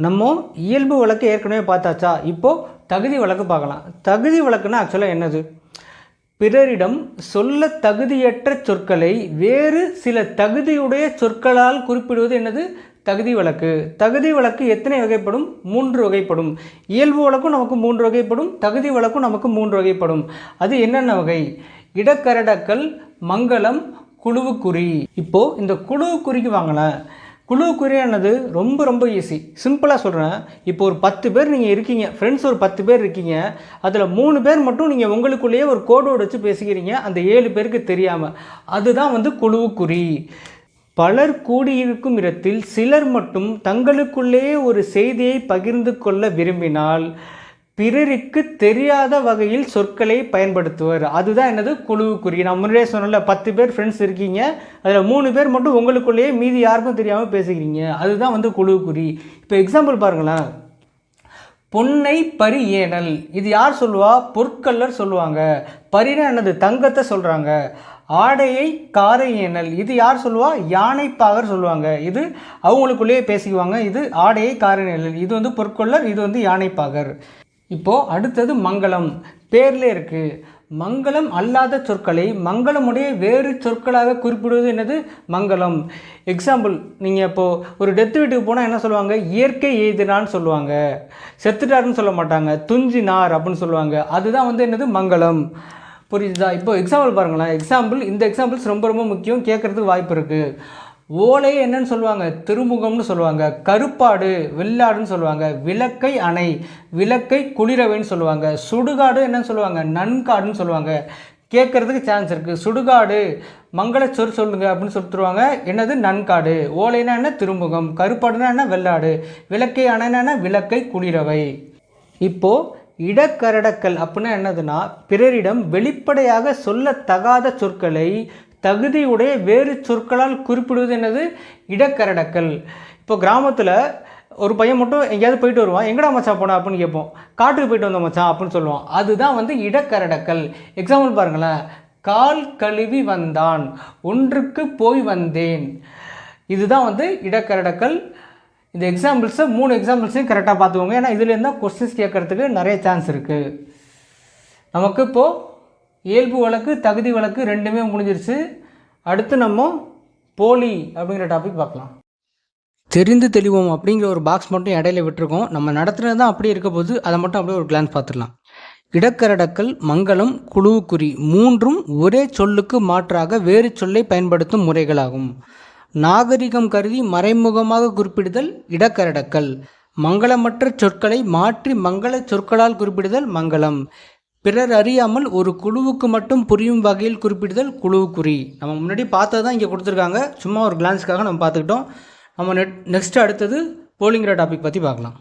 நம்ம இயல்பு வழக்கு ஏற்கனவே பார்த்தாச்சா? இப்போது தகுதி வழக்கு பார்க்கலாம். தகுதி வழக்குன்னா ஆக்சுவலாக என்னது? பிறரிடம் சொல்ல தகுதியற்ற சொற்களை வேறு சில தகுதியுடைய சொற்களால் குறிப்பிடுவது என்னது? தகுதி வழக்கு. தகுதி வழக்கு எத்தனை வகைப்படும்? மூன்று வகைப்படும். இயல்பு வழக்கும் நமக்கு மூன்று வகைப்படும் தகுதி வழக்கும் நமக்கு மூன்று வகைப்படும். அது என்னென்ன வகை? இடக்கரடக்கல் மங்களம் குழுவுக்குறி. இப்போது இந்த குழுவுக்குறிக்கு வாங்கினேன் குழுவுக்குறியானது ரொம்ப ரொம்ப ஈஸி சிம்பிளாக சொல்கிறேன் இப்போ ஒரு பத்து பேர் நீங்கள் இருக்கீங்க ஃப்ரெண்ட்ஸ் ஒரு பத்து பேர் இருக்கீங்க அதில் மூணு பேர் மட்டும் நீங்கள் உங்களுக்குள்ளேயே ஒரு கோடோடு வச்சு பேசிக்கிறீங்க அந்த ஏழு பேருக்கு தெரியாமல் அதுதான் வந்து குழுவுக்குறி பலர் கூடியிருக்கும் இடத்தில் சிலர் மட்டும் தங்களுக்குள்ளேயே ஒரு செய்தியை பகிர்ந்து கொள்ள விரும்பினால் பிறருக்கு தெரியாத வகையில் சொற்களை பயன்படுத்துவர். அதுதான் என்னது? குழுவுக்குரிய நான் முன்னாடியே சொன்னல பத்து பேர் ஃப்ரெண்ட்ஸ் இருக்கீங்க. அதில் மூணு பேர் மட்டும் உங்களுக்குள்ளேயே மீதி யாருக்கும் தெரியாமல் பேசுகிறீங்க. அதுதான் வந்து குழுவுக்குறி. இப்போ எக்ஸாம்பிள் பாருங்களேன். பொன்னை பரி ஏனல். இது யார் சொல்லுவா? பொற்கல்லர் சொல்லுவாங்க. பரினா என்னது? தங்கத்தை சொல்கிறாங்க ஆடையை காரை ஏனல். இது யார் சொல்லுவா? யானைப்பாகர் சொல்லுவாங்க. இது அவங்களுக்குள்ளேயே பேசிக்குவாங்க. இது ஆடையை காரை ஏனல். இது வந்து பொற்கொள்ளர் இது வந்து யானைப்பாகர் இப்போது அடுத்தது மங்களம். பேர்ல இருக்குது மங்களம் அல்லாத சொற்களை மங்களமுடைய வேறு சொற்களாக குறிப்பிடுவது என்னது? மங்களம். எக்ஸாம்பிள் நீங்கள் இப்போது ஒரு டெத்து வீட்டுக்கு போனால் என்ன சொல்லுவாங்க? இயற்கை எய்தினான்னு சொல்லுவாங்க. செத்துட்டாருன்னு சொல்ல மாட்டாங்க. துஞ்சினார் அப்படின்னு சொல்லுவாங்க. அதுதான் வந்து என்னது? மங்களம். புரியுதா இப்போ எக்ஸாம்பிள் பாருங்களேன். எக்ஸாம்பிள் இந்த எக்ஸாம்பிள்ஸ் ரொம்ப ரொம்ப முக்கியம். கேட்குறதுக்கு வாய்ப்பு இருக்குது ஓலை என்னன்னு சொல்லுவாங்க திருமுகம்னு சொல்லுவாங்க கருப்பாடு வெள்ளாடுன்னு சொல்லுவாங்க விளக்கை அணை விளக்கை குளிரவைன்னு சொல்லுவாங்க சுடுகாடு என்னன்னு சொல்லுவாங்க நன்காடுன்னு சொல்லுவாங்க. கேட்குறதுக்கு சான்ஸ் இருக்குது சுடுகாடு மங்கள சொல் சொல்லுங்க அப்படின்னு சொல்லிட்டுருவாங்க என்னது? நன்காடு. ஓலைனா என்ன? திருமுகம். கருப்பாடுனா என்ன? வெள்ளாடு. விளக்கை அணைனா என்ன விளக்கை குளிரவை. இப்போது இடக்கரடக்கல் அப்படின்னா என்னதுன்னா பிறரிடம் வெளிப்படையாக சொல்லத்தகாத சொற்களை தகுதியுடைய வேறு சொற்களால் குறிப்பிடுவது என்னது? இடக்கரடக்கல். இப்போ கிராமத்தில் ஒரு பையன் மட்டும் எங்கேயாவது போயிட்டு வருவான். எங்கடா மச்சான் போனா? அப்படின்னு கேட்போம். காட்டுக்கு போயிட்டு வந்தோம் மச்சான் அப்படின்னு சொல்லுவான். அதுதான் வந்து இடக்கரடக்கல். எக்ஸாம்பிள் பாருங்களேன். கால் கழுவி வந்தான். ஒன்றுக்கு போய் வந்தேன். இதுதான் வந்து இடக்கரடக்கல். இந்த எக்ஸாம்பிள்ஸை மூணு எக்ஸாம்பிள்ஸையும் கரெக்டாக பார்த்துக்கோங்க. ஏன்னா இதுலேருந்து தான் கொஸ்டின்ஸ் கேட்குறதுக்கு நிறைய சான்ஸ் இருக்குது நமக்கு இப்போது இயல்பு வழக்கு தகுதி வழக்கு ரெண்டுமே முடிஞ்சிருச்சு. அடுத்து நம்ம போலி அப்படிங்கிற டாபிக் பார்க்கலாம். தெரிந்து தெளிவோம் அப்படிங்கிற ஒரு பாக்ஸ் மட்டும் இடையில விட்டுருக்கோம். நம்ம நடத்துனது தான் அப்படியே இருக்க போது அதை மட்டும் அப்படியே ஒரு கிளான்ஸ் பார்த்துடலாம். இடக்கரடக்கல் மங்களம் குழுவுக்குறி மூன்றும் ஒரே சொல்லுக்கு மாற்றாக வேறு சொல்லை பயன்படுத்தும் முறைகளாகும். நாகரிகம் கருதி மறைமுகமாக குறிப்பிடுதல் இடக்கரடக்கல். மங்களமற்ற சொற்களை மாற்றி மங்கள சொற்களால் குறிப்பிடுதல் மங்களம். பிறர் அறியாமல் ஒரு குழுவுக்கு மட்டும் புரியும் வகையில் குறிப்பிடுதல் குழுவுக்குறி. நம்ம முன்னாடி பார்த்தது தான் இங்கே கொடுத்துருக்காங்க. சும்மா ஒரு கிளான்ஸ்க்காக நம்ம பார்த்துக்கிட்டோம். நம்ம நெட் நெக்ஸ்ட்டு அடுத்தது போலிங்கிற டாபிக் பற்றி பார்க்கலாம்.